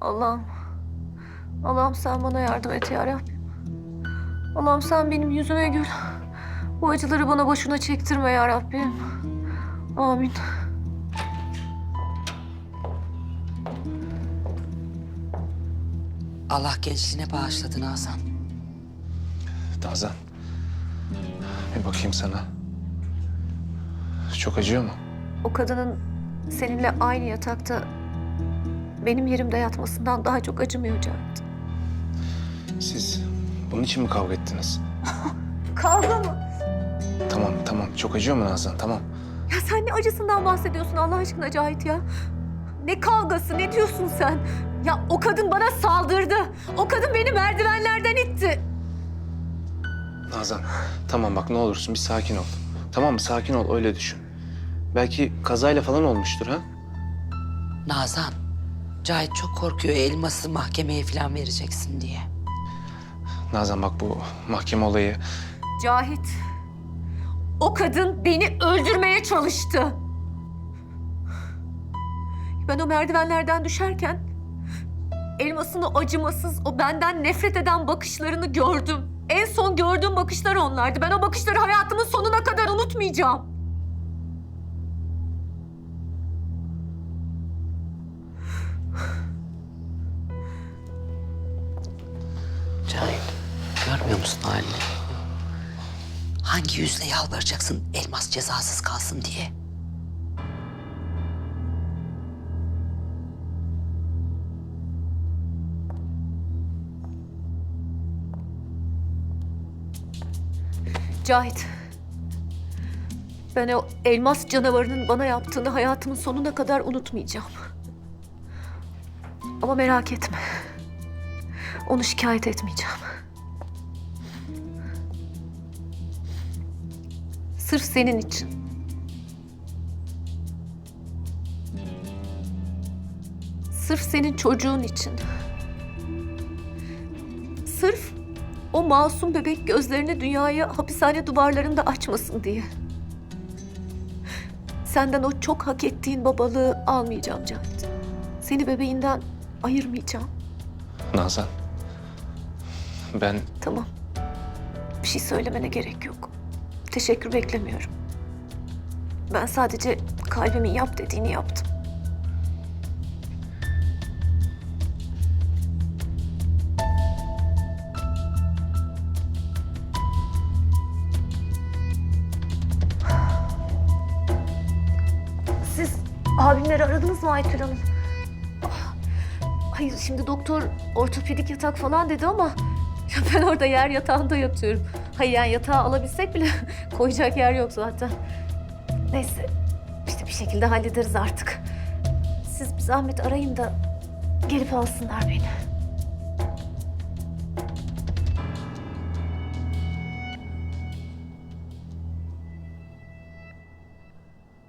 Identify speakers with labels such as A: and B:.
A: Allah'ım. Allah'ım sen bana yardım et ya Rabbim. Allah'ım sen benim yüzüme gül. Bu acıları bana boşuna çektirme ya Rabbim. Amin.
B: Allah gençliğine bağışladı Nazan.
C: Nazan. Bir bakayım sana. Çok acıyor mu?
A: O kadının seninle aynı yatakta benim yerimde yatmasından daha çok acımıyor Cahit.
C: Siz bunun için mi kavga ettiniz?
A: Kavga mı?
C: Tamam tamam. Çok acıyor mu Nazan? Tamam.
A: Ya sen ne acısından bahsediyorsun Allah aşkına Cahit ya? Ne kavgası, ne diyorsun sen? Ya o kadın bana saldırdı. O kadın beni merdivenlerden itti.
C: Nazan tamam bak ne olursun bir sakin ol. Tamam mı? Sakin ol öyle düşün. Belki kazayla falan olmuştur ha?
B: Nazan, Cahit çok korkuyor elması mahkemeye falan vereceksin diye.
C: Nazan bak bu mahkeme olayı
A: Cahit, o kadın beni öldürmeye çalıştı. Ben o merdivenlerden düşerken elmasın o acımasız, o benden nefret eden bakışlarını gördüm. En son gördüğüm bakışlar onlardı. Ben o bakışları hayatımın sonuna kadar unutmayacağım.
B: Musun halini? Hangi yüzle yalvaracaksın elmas cezasız kalsın diye?
A: Cahit. Ben o elmas canavarının bana yaptığını hayatımın sonuna kadar unutmayacağım. Ama merak etme. Onu şikayet etmeyeceğim. Sırf senin için. Sırf senin çocuğun için. Sırf o masum bebek gözlerini dünyaya hapishane duvarlarında açmasın diye. Senden o çok hak ettiğin babalığı almayacağım Cahit. Seni bebeğinden ayırmayacağım.
C: Nazan. Ben
A: Tamam. Bir şey söylemene gerek yok. Teşekkür beklemiyorum. Ben sadece kalbimin yap dediğini yaptım. Siz abimleri aradınız mı Aytül Hanım? Ah, Hayır şimdi doktor ortopedik yatak falan dedi ama ben orada yer yatağında yatıyorum. Hayır yani yatağı alabilsek bile koyacak yer yok zaten. Neyse işte bir şekilde hallederiz artık. Siz bir zahmet arayın da gelip alsınlar beni.